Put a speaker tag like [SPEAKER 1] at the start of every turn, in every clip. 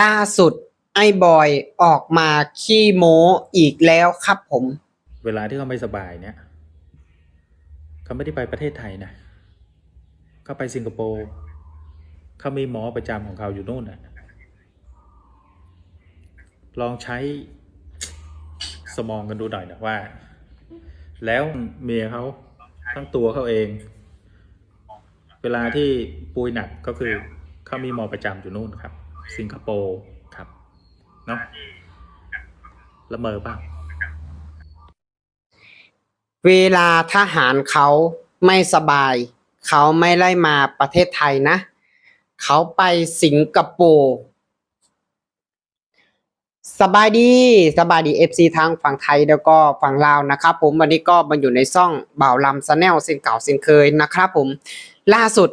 [SPEAKER 1] ล่าสุดไอ้บอยออกมาขี้โม้อีกแล้วครับผม
[SPEAKER 2] เวลาที่เขาไม่สบายเนี่ยเขาไม่ได้ไปประเทศไทยนะเขาไปสิงคโปร์เขามีหมอประจำของเขาอยู่นู่นนะลองใช้สมองกันดูหน่อยนะว่า แล้วเมียเขาทั้งตัวเขาเอง เวลาที่ป่วยหนักก็คือเขามีหมอประจำอยู่นู่นครับ สิงคโปร์ครับเนาะละเมอเปล่า
[SPEAKER 1] เวลาทหารเขาไม่สบาย เขาไม่ได้มาประเทศไทยนะ เขาไปสิงคโปร์สบายดีสบายดีเอฟซีทางฝั่งไทยแล้วก็ฝั่งลาวนะครับผมวันนี้ก็มาอยู่ในซ่องบ่าวลำซแนลเส้นเก่าเส้นเคยนะครับผมล่าสุด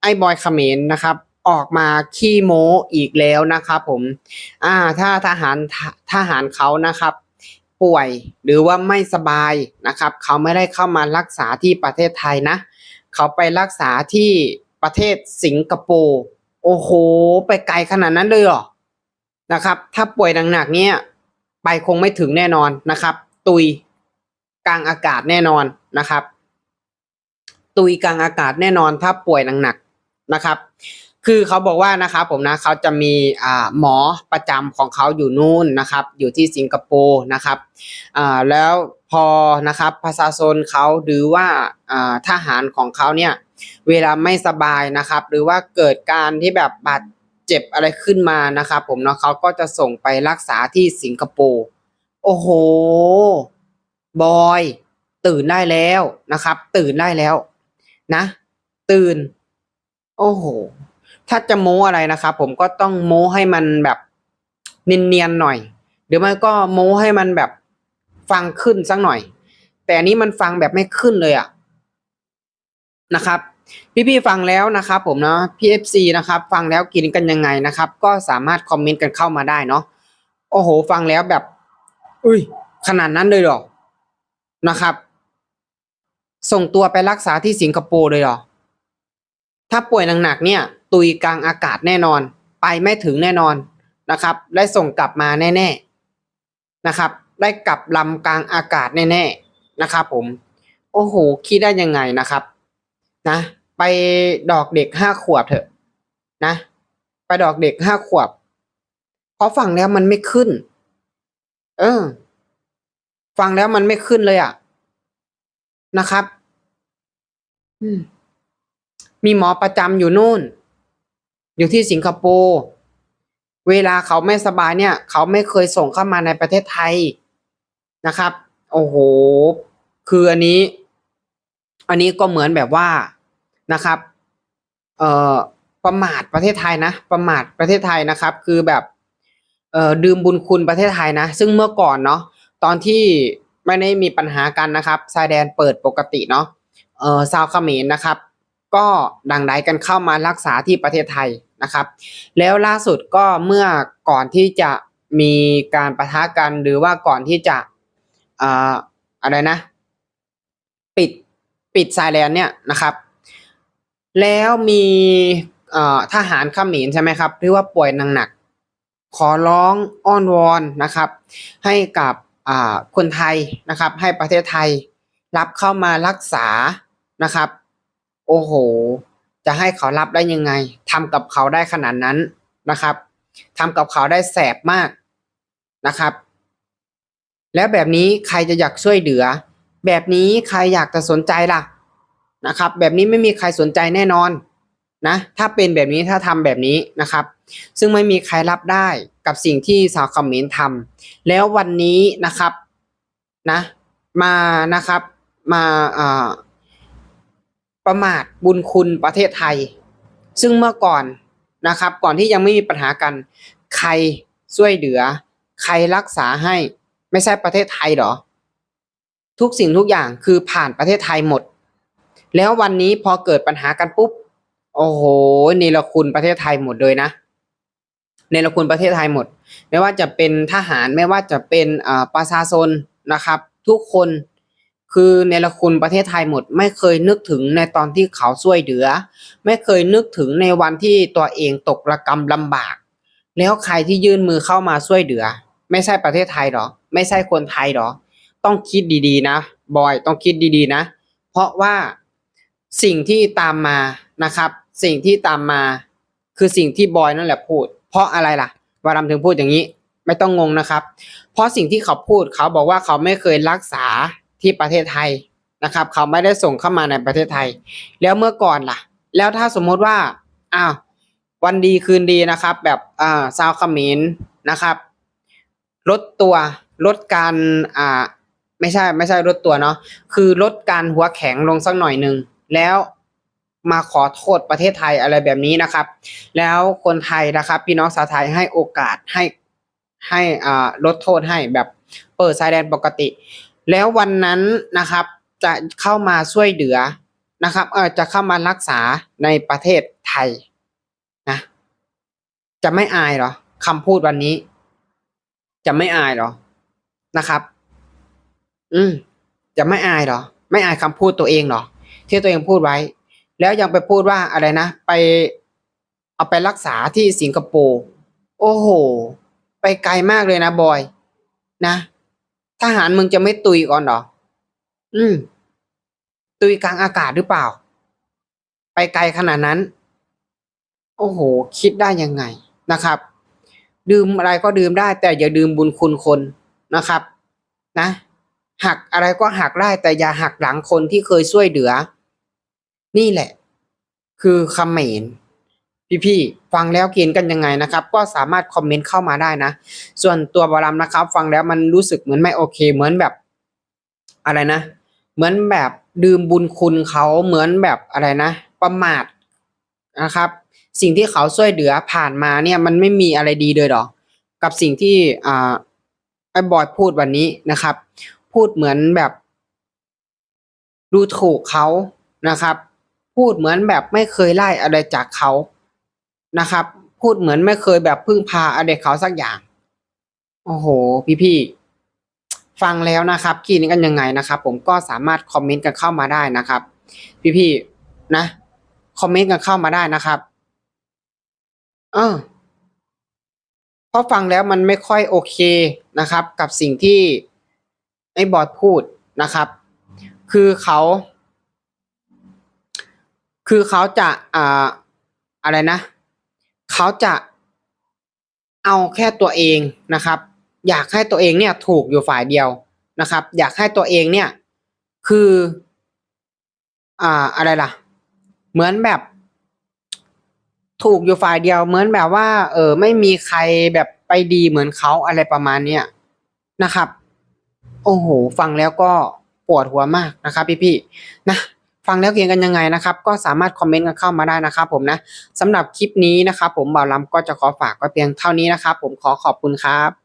[SPEAKER 1] ไอ้บอยเขมรนะครับ ออกมาขี้โม้อีกแล้วนะครับผมอ่าถ้าทหารทหารเขานะครับ ป่วยหรือว่าไม่สบายนะครับ เขาไม่ได้เข้ามารักษาที่ประเทศไทยนะ เขาไปรักษาที่ประเทศสิงคโปร์โอ้โห ไปไกลขนาดนั้นเลยเหรอนะครับ ถ้าป่วยหนักๆเนี่ยไปคงไม่ถึงแน่นอนนะครับ ตุยกลางอากาศแน่นอนนะครับ ตุยกลางอากาศแน่นอนถ้าป่วยหนักๆนะครับ คือเขาบอกว่านะครับผมนะเขาจะมีอ่าหมอประจำของเขาอยู่นู่นนะครับ อยู่ที่สิงคโปร์นะครับอ่าแล้วพอนะครับประชาชนเขาหรือว่าอ่าทหารของเขาเนี่ยเวลาไม่สบายนะครับ หรือว่าเกิดการที่แบบบาดเจ็บอะไรขึ้นมานะครับ ผมเนาะเขาก็จะส่งไปรักษาที่สิงคโปร์โอ้โหบอยตื่นได้แล้วนะครับ ตื่นได้แล้ว นะ ตื่น โอ้โห ถ้าจะโม้อะไรนะครับผมก็ต้องโม้ให้มันแบบเนียนๆหน่อย หรือไม่ก็โม้ให้มันแบบฟังขึ้นสักหน่อย แต่นี้มันฟังแบบไม่ขึ้นเลยอะนะครับ พี่ๆฟังแล้วนะครับ ผมเนาะ PFC นะครับ ฟังแล้วกินกันยังไงนะครับ ก็สามารถคอมเมนต์กันเข้ามาได้เนาะโอ้โห ฟังแล้วแบบ อุ้ย ขนาดนั้นเลยหรอนะครับ ส่งตัวไปรักษาที่สิงคโปร์เลยหรอถ้าป่วยหนักๆเนี่ย ตุยกลางอากาศแน่นอน ไปไม่ถึงแน่นอนนะครับ ได้ส่งกลับมาแน่ๆนะครับ ได้กลับลำกลางอากาศแน่ๆนะครับผม โอ้โห คิดได้ยังไงนะครับนะไปดอกเด็กห้าขวบเถอะนะ ไปดอกเด็กห้าขวบ เพราะฟังแล้วมันไม่ขึ้น เออ ฟังแล้วมันไม่ขึ้นเลยอะนะครับ อืมมีหมอประจำอยู่นู่น อยู่ที่สิงคโปร์เวลาเขาไม่สบายเนี่ย เขาไม่เคยส่งเข้ามาในประเทศไทยนะครับ โอ้โห คืออันนี้ อันนี้ก็เหมือนแบบว่านะครับ เอ่อประมาทประเทศไทยนะ ประมาทประเทศไทยนะครับ คือแบบเอ่อดื่มบุญคุณประเทศไทยนะ ซึ่งเมื่อก่อนเนาะตอนที่ไม่ได้มีปัญหากันนะครับชายแดนเปิดปกติเนาะเอ่อชาวเขมรนะครับ ก็ดังไดกันเข้ามารักษาที่ประเทศไทย นะครับ แล้วล่าสุดก็เมื่อก่อนที่จะมีการประทะกันหรือว่าก่อนที่จะอ่าอะไรนะ ปิดปิดชายแดนเนี่ยนะครับ แล้วมีทหารเขมรใช่ไหมครับที่ว่าป่วยหนักๆขอร้องอ้อนวอนนะครับ ให้กับคนไทยนะครับ ให้ประเทศไทยรับเข้ามารักษานะครับ โอ้โห จะให้เขารับได้ยังไงทำกับเขาได้ขนาดนั้นนะครับทำกับเขาได้แสบมากนะครับ แล้วแบบนี้ใครจะอยากช่วยเหลือ แบบนี้ใครอยากจะสนใจล่ะนะครับ แบบนี้ไม่มีใครสนใจแน่นอนนะถ้าเป็นแบบนี้ถ้าทำแบบนี้นะครับ ซึ่งไม่มีใครรับได้กับสิ่งที่สาวคอมเมนต์ทำแล้ววันนี้นะครับนะมานะครับมาอ่า ประมาทบุญคุณประเทศไทย ซึ่งเมื่อก่อนนะครับ ก่อนที่ยังไม่มีปัญหากัน ใครช่วยเหลือ ใครรักษาให้ไม่ใช่ประเทศไทยเหรอ ทุกสิ่งทุกอย่างคือผ่านประเทศไทยหมด แล้ววันนี้พอเกิดปัญหากันปุ๊บ โอ้โหเนรคุณประเทศไทยหมดเลยนะเนรคุณประเทศไทยหมด ไม่ว่าจะเป็นทหารไม่ว่าจะเป็นอ่าประชาชนนะครับ ทุกคน คือเนรคุณประเทศไทยหมด ไม่เคยนึกถึงในตอนที่เขาช่วยเหลือ ไม่เคยนึกถึงในวันที่ตัวเองตกระกรรมลำบาก แล้วใครที่ยื่นมือเข้ามาช่วยเหลือ ไม่ใช่ประเทศไทยหรอ ไม่ใช่คนไทยหรอ ต้องคิดดีๆนะบอยต้องคิดดีๆนะ เพราะว่าสิ่งที่ตามมานะครับ สิ่งที่ตามมา คือสิ่งที่บอยนั่นแหละพูด เพราะอะไรล่ะวารำถึงพูดอย่างนี้ ไม่ต้องงงนะครับ เพราะสิ่งที่เขาพูดเขาบอกว่าเขาไม่เคยรักษา ที่ประเทศไทยนะครับ เขาไม่ได้ส่งเข้ามาในประเทศไทย แล้วเมื่อก่อนล่ะ แล้วถ้าสมมติว่าอ้าววันดีคืนดีนะครับ แบบอ่าซาวเขมรนะครับ ลดตัวลดการอ่าไม่ใช่ไม่ใช่ลดตัวเนาะคือลดการหัวแข็งลงสักหน่อยหนึ่งแล้วมาขอโทษประเทศไทยอะไรแบบนี้นะครับ แล้วคนไทยนะครับ พี่น้องชาวไทยให้โอกาสให้ให้อ่าลดโทษให้แบบเปิดชายแดนปกติ แล้ววันนั้นนะครับจะเข้ามาช่วยเหลือนะครับเออจะเข้ามารักษาในประเทศไทยนะจะไม่อายเหรอคำพูดวันนี้ จะไม่อายเหรอนะครับ อืม จะไม่อายเหรอ ไม่อายคำพูดตัวเองเหรอที่ตัวเองพูดไว้ แล้วยังไปพูดว่าอะไรนะไปเอาไปรักษาที่สิงคโปร์โอ้โห ไปไกลมากเลยนะบอย นะ ทหารมึงจะไม่ตุยก่อนเหรอ อืม ตุยกลางอากาศหรือเปล่า ไปไกลขนาดนั้น โอ้โห คิดได้ยังไงนะครับ ดื่มอะไรก็ดื่มได้ แต่อย่าดื่มบุญคุณคนนะครับ นะ หักอะไรก็หักได้ แต่อย่าหักหลังคนที่เคยช่วยเหลือ นี่แหละ คือคำเหมน พี่ๆฟังแล้วเขียนกันยังไงนะครับ ก็สามารถคอมเมนต์เข้ามาได้นะ ส่วนตัวบอลมนะครับ ฟังแล้วมันรู้สึกเหมือนไม่โอเค เหมือนแบบ อะไรนะ เหมือนแบบดื่มบุญคุณเขาเหมือนแบบอะไรนะ ประมาทนะครับ สิ่งที่เขาช่วยเหลือผ่านมาเนี่ย มันไม่มีอะไรดีเลยหรอกับสิ่งที่อ่าไอ้บอยพูดวันนี้นะครับ พูดเหมือนแบบ ดูถูกเขานะครับ พูดเหมือนแบบไม่เคยไล่อะไรจากเขา นะครับ พูดเหมือนไม่เคยแบบพึ่งพาอะไรเขาสักอย่าง โอ้โห พี่ๆฟังแล้วนะครับคิดกันยังไงนะครับ ผมก็สามารถคอมเมนต์กันเข้ามาได้นะครับ พี่ๆนะคอมเมนต์กันเข้ามาได้นะครับ เออเพราะฟังแล้วมันไม่ค่อยโอเคนะครับ กับสิ่งที่ไอ้บอดพูดนะครับ คือเขา คือเขาจะอ่าอะไรนะ เขาจะเอาแค่ตัวเองนะครับ อยากให้ตัวเองเนี่ยถูกอยู่ฝ่ายเดียวนะครับ อยากให้ตัวเองเนี่ยคืออ่าอะไรล่ะ เหมือนแบบ ถูกอยู่ฝ่ายเดียว เหมือนแบบว่า เออไม่มีใครแบบไปดีเหมือนเขาอะไรประมาณเนี้ยนะครับ โอ้โห ฟังแล้วก็ปวดหัวมากนะครับ พี่ๆนะ ฟังแล้วเขียงกันยังไงนะครับ ก็สามารถคอมเมนต์กันเข้ามาได้นะครับผมนะสำหรับคลิปนี้นะครับผมบ่าวลำก็จะขอฝากไว้เพียงเท่านี้นะครับผมขอขอบคุณครับ